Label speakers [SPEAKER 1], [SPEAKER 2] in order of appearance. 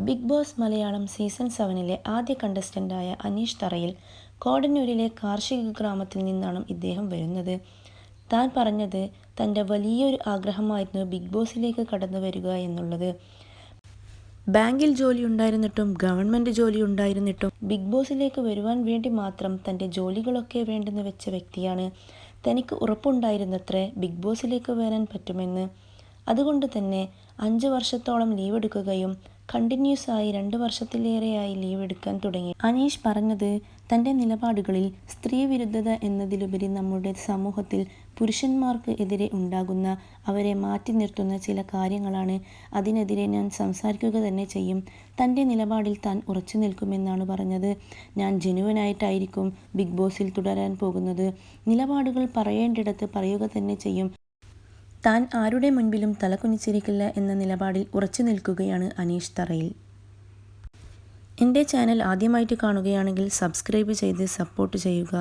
[SPEAKER 1] Big Boss Malayalam season സെവനിലെ ആദ്യ കണ്ടസ്റ്റന്റായ അനീഷ് തറയിൽ കോടന്നൂരിലെ കാർഷിക ഗ്രാമത്തിൽ നിന്നാണ് ഇദ്ദേഹം വരുന്നത്. താൻ പറഞ്ഞത് തന്റെ വലിയൊരു ആഗ്രഹമായിരുന്നു ബിഗ് ബോസിലേക്ക് കടന്നു വരിക എന്നുള്ളത്. ബാങ്കിൽ ജോലി ഉണ്ടായിരുന്നിട്ടും ഗവൺമെന്റ് ജോലി ഉണ്ടായിരുന്നിട്ടും ബിഗ് ബോസിലേക്ക് വരുവാൻ വേണ്ടി മാത്രം തന്റെ ജോലികളൊക്കെ വേണ്ടെന്ന് വെച്ച വ്യക്തിയാണ്. തനിക്ക് ഉറപ്പുണ്ടായിരുന്നത്രേ ബിഗ് ബോസിലേക്ക് വരാൻ പറ്റുമെന്ന്. അതുകൊണ്ട് തന്നെ അഞ്ച് വർഷത്തോളം ലീവ് എടുക്കുകയും കണ്ടിന്യൂസ് ആയി രണ്ട് വർഷത്തിലേറെയായി ലീവ് എടുക്കാൻ തുടങ്ങി. അനീഷ് പറഞ്ഞത് തന്റെ നിലപാടുകളിൽ സ്ത്രീ വിരുദ്ധത എന്നതിലുപരി നമ്മുടെ സമൂഹത്തിൽ പുരുഷന്മാർക്ക് എതിരെ ഉണ്ടാകുന്ന അവരെ മാറ്റി നിർത്തുന്ന ചില കാര്യങ്ങളാണ്. അതിനെതിരെ ഞാൻ സംസാരിക്കുക തന്നെ ചെയ്യും. തന്റെ നിലപാടിൽ താൻ ഉറച്ചു നിൽക്കുമെന്നാണ് പറഞ്ഞത്. ഞാൻ ജനുവനായിട്ടായിരിക്കും ബിഗ് ബോസിൽ തുടരാൻ പോകുന്നത്. നിലപാടുകൾ പറയേണ്ടിടത്ത് പറയുക തന്നെ ചെയ്യും. താൻ ആരുടെ മുൻപിലും തലകുനിച്ചിരിക്കില്ല എന്ന നിലപാടിൽ ഉറച്ചു നിൽക്കുകയാണ് അനീഷ് തറയിൽ. എന്റെ ചാനൽ ആദ്യമായിട്ട് കാണുകയാണെങ്കിൽ സബ്സ്ക്രൈബ് ചെയ്ത് സപ്പോർട്ട് ചെയ്യുക.